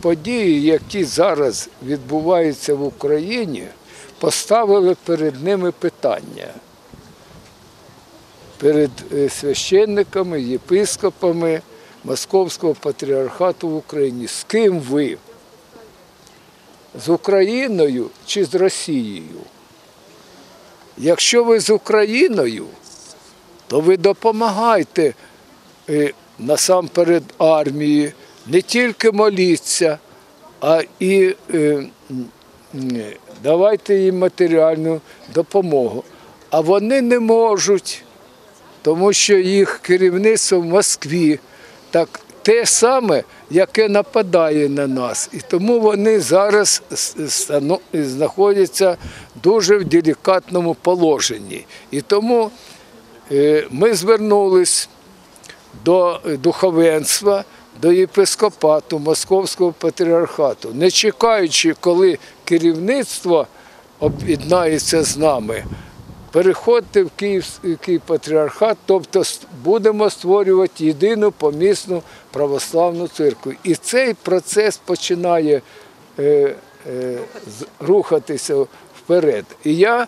Події, які зараз відбуваються в Україні, поставили перед ними питання. Перед е, священниками, єпископами Московського патріархату в Україні. З ким ви? З Україною чи з Росією? Якщо ви з Україною, то ви допомагайте е, насамперед армії, не тільки моліться, а і е, давайте їм матеріальну допомогу. А вони не можуть, тому що їх керівництво в Москві так те саме, яке нападає на нас. І тому вони зараз знаходяться дуже в делікатному положенні. І тому е, ми звернулись до духовенства, до єпископату Московського патріархату, не чекаючи, коли керівництво об'єднається з нами, переходьте в Київський патріархат, тобто будемо створювати єдину помісну православну церкву. І цей процес починає е, е, рухатися вперед. І я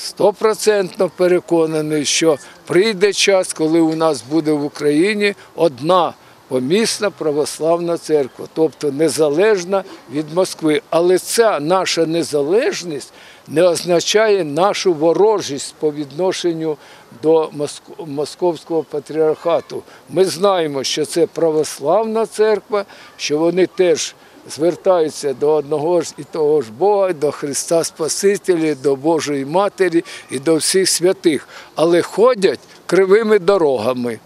стопроцентно переконаний, що прийде час, коли у нас буде в Україні одна помісна православна церква, тобто незалежна від Москви. Але ця наша незалежність не означає нашу ворожість по відношенню до Моск- Московського патріархату. Ми знаємо, що це православна церква, що вони теж звертаються до одного ж і того ж Бога, до Христа Спасителя, до Божої Матері і до всіх святих, але ходять кривими дорогами.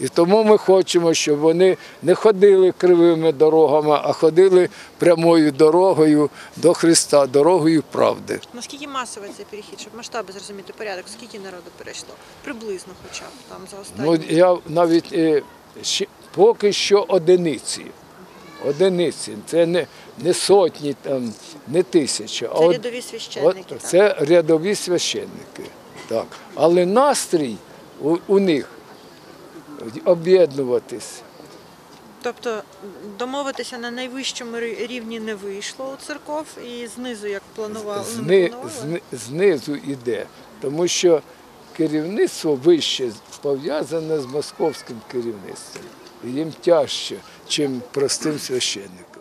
І тому ми хочемо, щоб вони не ходили кривими дорогами, а ходили прямою дорогою до Христа, дорогою правди. Наскільки масовий цей перехід, щоб масштаби зрозуміти порядок, скільки народу перейшло? Приблизно хоча б там за Ну, я навіть е, поки що одиниці. Одиниці. Це не, не сотні, там, не тисячі. Це рядові священники. От так? це рядові священники. Так. Але настрій у, у них об'єднуватись. Тобто домовитися на найвищому рівні не вийшло у церков і знизу, як планували. ну, Зни, планували? зни, знизу йде. Тому що керівництво вище пов'язане з московським керівництвом. Їм тяжче, ніж простим священникам.